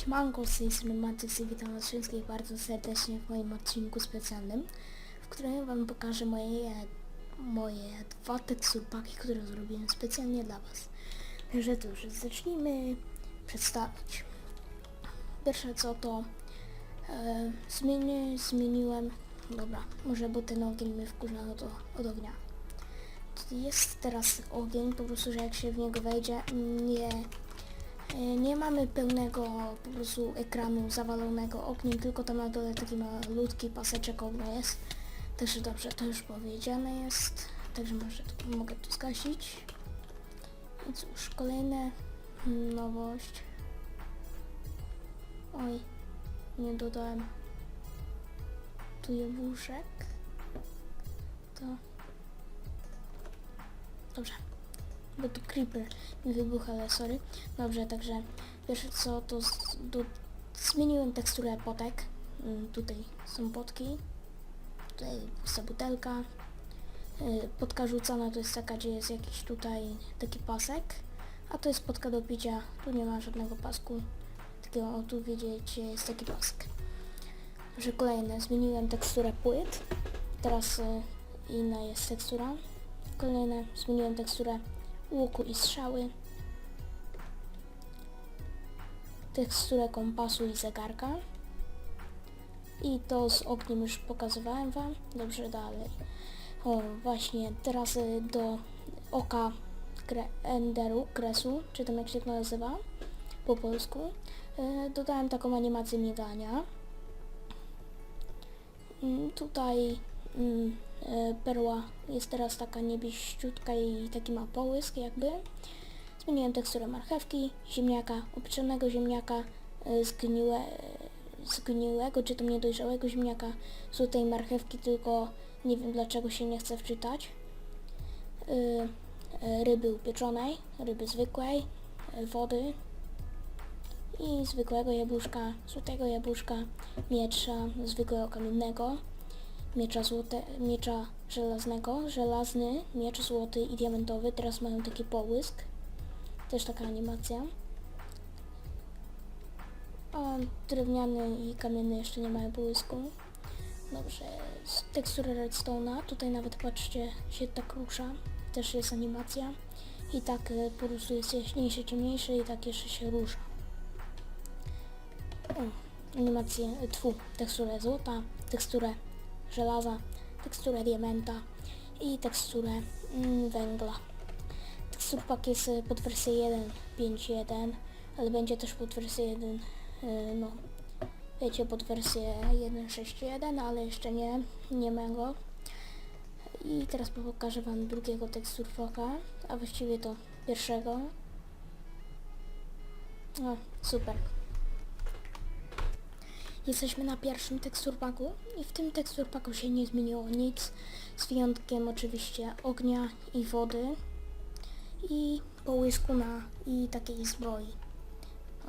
Siemanko, z tej strony Matyx i witam was wszystkich bardzo serdecznie w moim odcinku specjalnym, w którym wam pokażę moje, moje dwa teksturpaki, które zrobiłem specjalnie dla was. Także już zacznijmy przedstawiać. Pierwsze co to e, zmieni, zmieniłem, dobra, może bo ten ogień mnie wkurza no to od ognia. Jest teraz ogień, po prostu, że jak się w niego wejdzie, nie Nie mamy pełnego po prostu ekranu zawalonego ogniem, tylko tam na dole taki malutki paseczek ognia jest. Także dobrze, to już powiedziane jest. Także może mogę to zgasić. I cóż, kolejna nowość. Oj, nie dodałem tu jabłuszek. To... Dobrze bo tu creeper mi wybucha, ale sorry. Dobrze, także pierwsze co to do, zmieniłem teksturę potek. Mm, tutaj są potki. Tutaj pusta butelka. Y, Potka rzucana to jest taka, gdzie jest jakiś tutaj taki pasek. A to jest potka do picia. Tu nie ma żadnego pasku. Tylko o, tu widzicie jest taki pasek. Że kolejne, zmieniłem teksturę płyt. Teraz y, inna jest tekstura. Kolejne, zmieniłem teksturę łuku i strzały, teksturę kompasu i zegarka i to z ogniem już pokazywałem wam. Dobrze, dalej. O, właśnie, teraz y, do oka kre enderu, kresu, czy tam jak się to nazywa po polsku, y, dodałem taką animację migania. Mm, Tutaj mm, perła jest teraz taka niebieściutka i taki ma połysk jakby. Zmieniłem teksturę marchewki, ziemniaka, upieczonego ziemniaka, e, zgniłe, zgniłego czy tam niedojrzałego ziemniaka, złotej marchewki, tylko nie wiem dlaczego się nie chce wczytać. E, e, Ryby upieczonej, ryby zwykłej, e, wody i zwykłego jabłuszka, złotego jabłuszka, miecza zwykłego kamiennego, miecza, złote, miecza żelaznego, żelazny, miecz złoty i diamentowy, teraz mają taki połysk, też taka animacja. A drewniany i kamienny jeszcze nie mają połysku. Dobrze, z tekstury redstone'a, tutaj nawet patrzcie, się tak rusza, też jest animacja. I tak e, po prostu jest jaśniejszy, ciemniejszy i tak jeszcze się rusza. O, animację, tfu, teksturę złota, teksturę żelaza, teksturę diamenta i teksturę mm, węgla. Tekstur pak jest y, pod wersję 1.5.1, ale będzie też pod wersję 1, y, no wiecie, pod wersję 1.6.1, ale jeszcze nie, nie ma go. I teraz pokażę wam drugiego tekstur paka, a właściwie to pierwszego. O, super. Jesteśmy na pierwszym teksturpaku i w tym teksturpaku się nie zmieniło nic, z wyjątkiem oczywiście ognia i wody i połysku na i takiej zbroi.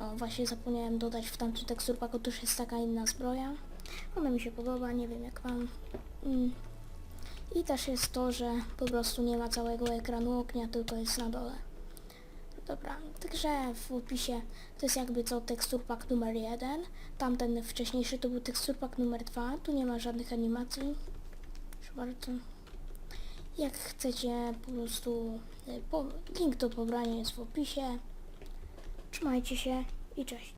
O, właśnie zapomniałem dodać w tamtym teksturpaku też jest taka inna zbroja. Ona mi się podoba, nie wiem jak wam. Mm. I też jest to, że po prostu nie ma całego ekranu ognia, tylko jest na dole. Dobra, także w opisie to jest jakby co teksturpak numer 1, tamten wcześniejszy to był teksturpak numer 2, tu nie ma żadnych animacji, proszę bardzo. Jak chcecie po prostu, po, link do pobrania jest w opisie. Trzymajcie się i cześć.